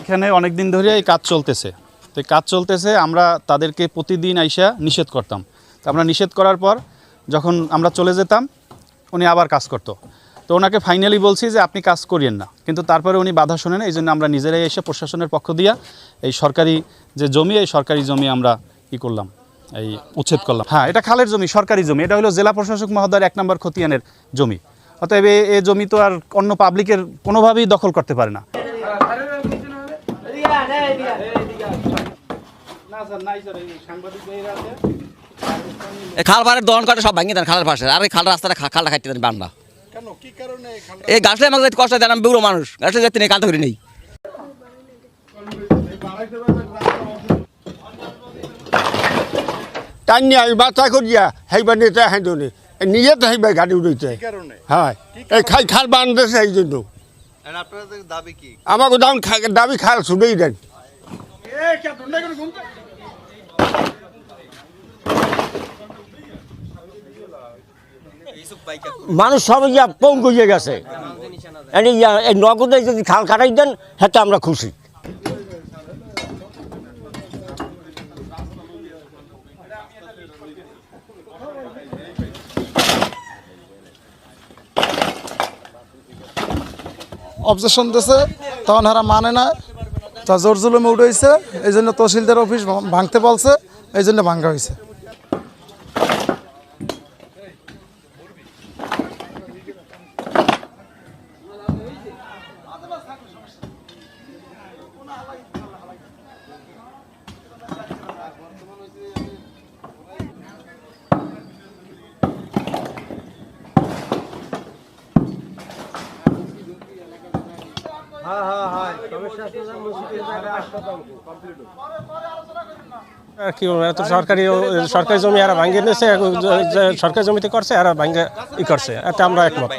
এখানে অনেক দিন ধরে এই কাজ চলতেছে। তো কাজ চলতেছে, আমরা তাদেরকে প্রতিদিন আইসা নিষেধ করতাম। তো আমরা নিষেধ করার পর যখন আমরা চলে যেতাম, উনি আবার কাজ করতো। তো ওনাকে ফাইনালি বলছি যে, আপনি কাজ করিয়েন না। কিন্তু তারপরে উনি বাধা শোনেন, এই জন্য আমরা নিজেরাই এসে প্রশাসনের পক্ষ দিয়া এই সরকারি যে জমি, এই সরকারি জমি আমরা ই করলাম। এই উচ্ছেদ করলাম। হ্যাঁ এটা খালের জমি সরকারি জমি। এটা হলো জেলা প্রশাসক মহোদয়ের এক নম্বর খতিয়ানের জমি। অতএব এ- জমি তো আর অন্য পাবলিকের কোনোভাবেই দখল করতে পারে না। এই খাল পাড়ের দহন করে সব ভাঙিয়ে দেন খালের পাশে। আর এই খাল রাস্তাটা খালটা খাইতে দেন বান্ডা এই গাছটা আমাকে কষ্ট দেন আমি বুড়ো মানুষ। গাছটা যেতে নেই কালটা করি নেই। টাইনি আমি বাচ্চা করিয়া হেইবার নিতে হেঁদনে। নিজে তো হেইবার গাড়ি উড়াইতে হ্যাঁ। এই খাই খাল বান্ধেছে এই জন্য। আপনাদের দাবি কি? আমাকে দাম খা- দাবি খাল শুনেই দেন। মানুষ সব ইয়া পঙ্গু হয়ে গেছে। এই নগদে যদি খাল কাটাই দেন হেতে আমরা খুশি। অবজেকশন দিয়েছে তখন হারা মানে না, তা জোর জুলুমে উঠেছে এই জন্য তহসিলদার অফিস ভাঙতে বলছে এই জন্য ভাঙ্গা হয়েছে আর কি বলব, এত সরকারি সরকারি জমি এরা ভাঙিয়ে নিয়েছে সরকারি জমিতে করছে এরা ভাঙ্গে ই করছে। এতে আমরা একমত।